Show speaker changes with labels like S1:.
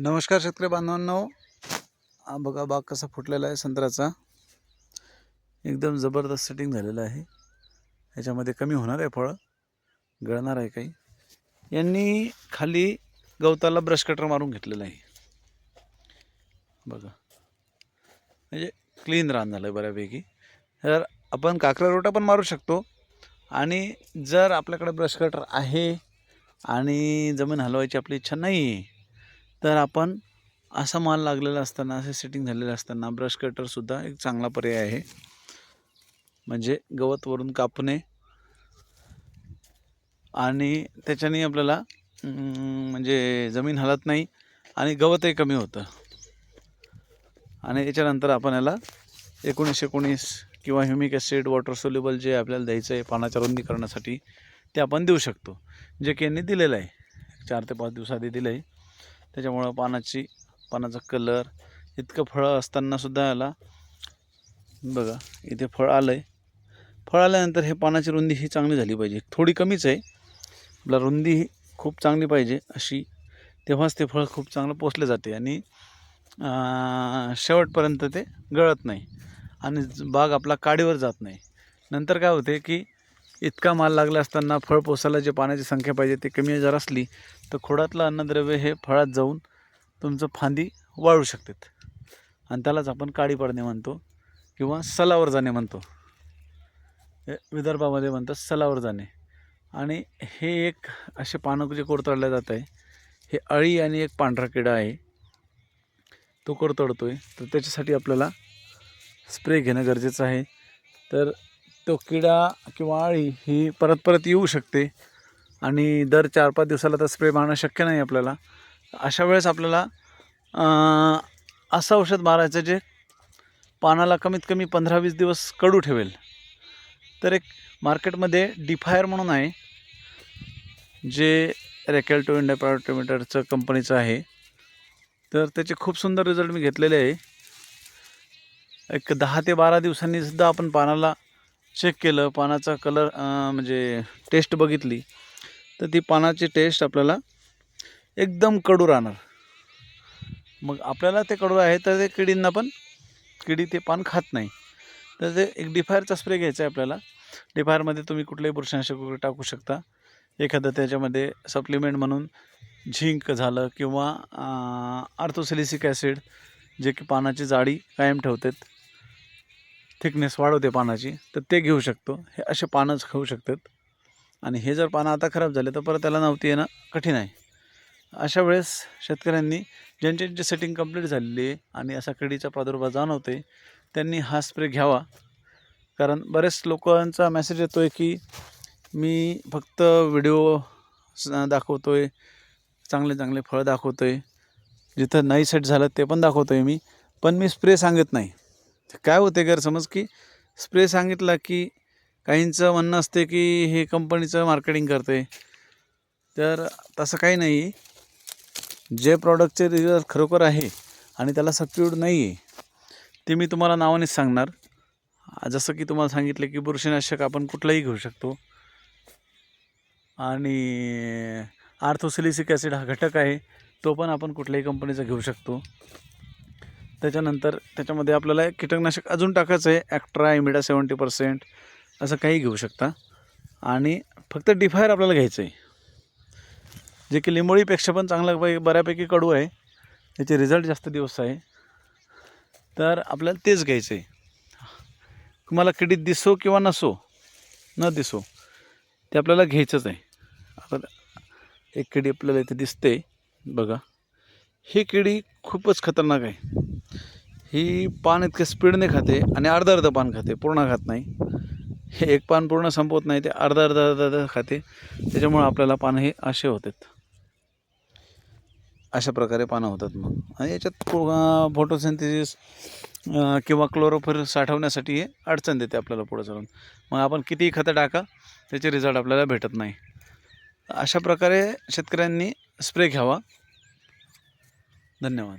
S1: नमस्कार शेतकरी बांधवांनो. हा बघा बाग कसा फुटलेला आहे संत्र्याचा. एकदम जबरदस्त सेटिंग झालेलं आहे. ह्याच्यामध्ये कमी होणार आहे फळं. गळणार आहे काही. यांनी खाली गवताला ब्रश कटर मारून घेतलेलं आहे. बघा. म्हणजे क्लीन रान झालं आहे बऱ्यापैकी. तर आपण काकरा रोटा पण मारू शकतो. आणि जर आपल्याकडे ब्रश कटर आहे आणि जमीन हलवायची आपली इच्छा नाही आहे तर आपण असा माल लागलेला असताना असे सेटिंग झालेलं असताना ब्रश कटरसुद्धा एक चांगला पर्याय आहे. म्हणजे गवतवरून कापणे आणि त्याच्याने आपल्याला म्हणजे जमीन हलत नाही आणि गवतही कमी होतं. आणि याच्यानंतर आपण याला एकोणीस एकोणीस किंवा ह्युमिक ॲसिड वॉटर सोल्युबल जे आपल्याला द्यायचं आहे पानाच्या रुंदी करण्यासाठी ते आपण देऊ शकतो. जे की यांनी दिलेलं आहे. चार ते पाच दिवसाआधी दिलं आहे त्याच्यामुळं पानाची पानाचा कलर इतकं फळं असतानासुद्धा याला बघा इथे फळ आलं आहे फळ आल्यानंतर हे पानाची रुंदी ही चांगली झाली पाहिजे. थोडी कमीच आहे. आपला रुंदी ही खूप चांगली पाहिजे अशी. तेव्हाच ते फळ खूप चांगलं पोचले जाते आणि शेवटपर्यंत ते गळत नाही. आणि बाग आपला काडीवर जात नाही. नंतर काय होते की इतका माल लागला असताना फळ पोसायला जे पाण्याची संख्या पाहिजे ते कमी जर असली तर खोडातलं अन्नद्रव्य हे फळात जाऊन तुमचं फांदी वाळू शकतात. आणि त्यालाच आपण काळी पडणे म्हणतो किंवा सलावर जाणे म्हणतो. हे विदर्भामध्ये म्हणतात सलावर जाणे. आणि हे एक असे पानं जे कोरतडल्या जात आहे हे अळी आणि एक पांढरा किडा आहे तो कोरतडतो आहे तर त्याच्यासाठी आपल्याला स्प्रे घेणं गरजेचं आहे. तर तो किडा किंवा अळी ही परत परत येऊ शकते. आणि दर चार पाच दिवसाला तर स्प्रे मारणं शक्य नाही आपल्याला. अशा वेळेस आपल्याला असं औषध मारायचं जे पानाला कमीत कमी पंधरा वीस दिवस कडू ठेवेल. तर एक मार्केटमध्ये डिफायर म्हणून आहे. जे रेकॅल्टो इंडिया कंपनीचं आहे. तर त्याचे खूप सुंदर रिझल्ट मी घेतलेले आहे. एक दहा ते बारा दिवसांनीसुद्धा आपण पानाला चेक केलं पानाचा कलर म्हणजे टेस्ट बघितली तर ती पानाची टेस्ट आपल्याला एकदम कडू राहणार. मग आपल्याला ते कडू आहे तर ते किडींना पण किडी ते पान खात नाही. तर ते एक डिफायरचा स्प्रे घ्यायचा आहे आपल्याला. डिफायरमध्ये तुम्ही कुठलेही बुरशांशक वगैरे टाकू शकता. एखादं त्याच्यामध्ये सप्लिमेंट म्हणून झिंक झालं किंवा आर्थोसिलिसिक ॲसिड जे की पानाची जाडी कायम ठेवतात. थिकनेस वाढवते पानाची तर ते घेऊ शकतो. हे असे पानंच खाऊ शकतात. आणि हे जर पानं आता खराब झाले तर परत त्याला नव्हती येणं कठीण आहे. अशा वेळेस शेतकऱ्यांनी ज्यांची ज्यांची सेटिंग कंप्लीट झालेली आहे आणि असा किडीचा प्रादुर्भाव जाणवते त्यांनी हा स्प्रे घ्यावा. कारण बरेच लोकांचा मेसेज येतो आहे की मी फक्त व्हिडिओ दाखवतो आहे चांगले चांगले फळं दाखवतो आहे जिथं नाही सेट झालं ते पण दाखवतो आहे मी. पण मी स्प्रे सांगत नाही. काय होते गैरसमज की स्प्रे सांगितला की काहींचं म्हणणं असते की हे कंपनीचं मार्केटिंग करते तर तसं काही नाही. जे प्रॉडक्टचे रिझल्ट खरोखर आहे आणि त्याला सबस्टिट्यूट नाही आहे ते मी तुम्हाला नावानेच सांगणार. जसं की तुम्हाला सांगितलं की बुरशीनाशक आपण कुठलंही घेऊ शकतो. आणि आर्थोसिलिसिक ॲसिड हा घटक आहे तो पण आपण कुठल्याही कंपनीचा घेऊ शकतो. त्याच्यानंतर त्याच्यामध्ये आपल्याला कीटकनाशक अजून टाकायचं आहे ॲक्ट्रा इमिडा सेवन्टी पर्सेंट असं काही घेऊ शकता. आणि फक्त डिफायर आपल्याला घ्यायचं आहे. जे की लिंबोळीपेक्षा पण चांगलं पै बऱ्यापैकी कडू आहे. त्याचे रिझल्ट जास्त दिवस आहे. तर आपल्याला तेच घ्यायचं आहे. तुम्हाला किडीत दिसो किंवा नसो न दिसो ते आपल्याला घ्यायचंच आहे. आता एक किडी आपल्याला इथे दिसते बघा. ही किडी खूपच खतरनाक आहे. ही पान इतकं स्पीडने खाते आणि अर्धं अर्धं पान खाते पूर्ण खात नाही. हे एक पान पूर्ण संपवत नाही ते अर्धा अर्धा अर्धा अर्धा खाते. त्याच्यामुळं आपल्याला पानं हे असे होतात. अशा प्रकारे पानं होतात मग. आणि याच्यात फोटोसिंथेसिस किंवा क्लोरोफर साठवण्यासाठी हे अडचण देते आपल्याला पुढं चालून. मग आपण कितीही खतं टाका त्याचे रिझल्ट आपल्याला भेटत नाही. अशा प्रकारे शेतकऱ्यांनी स्प्रे घ्यावा. धन्यवाद.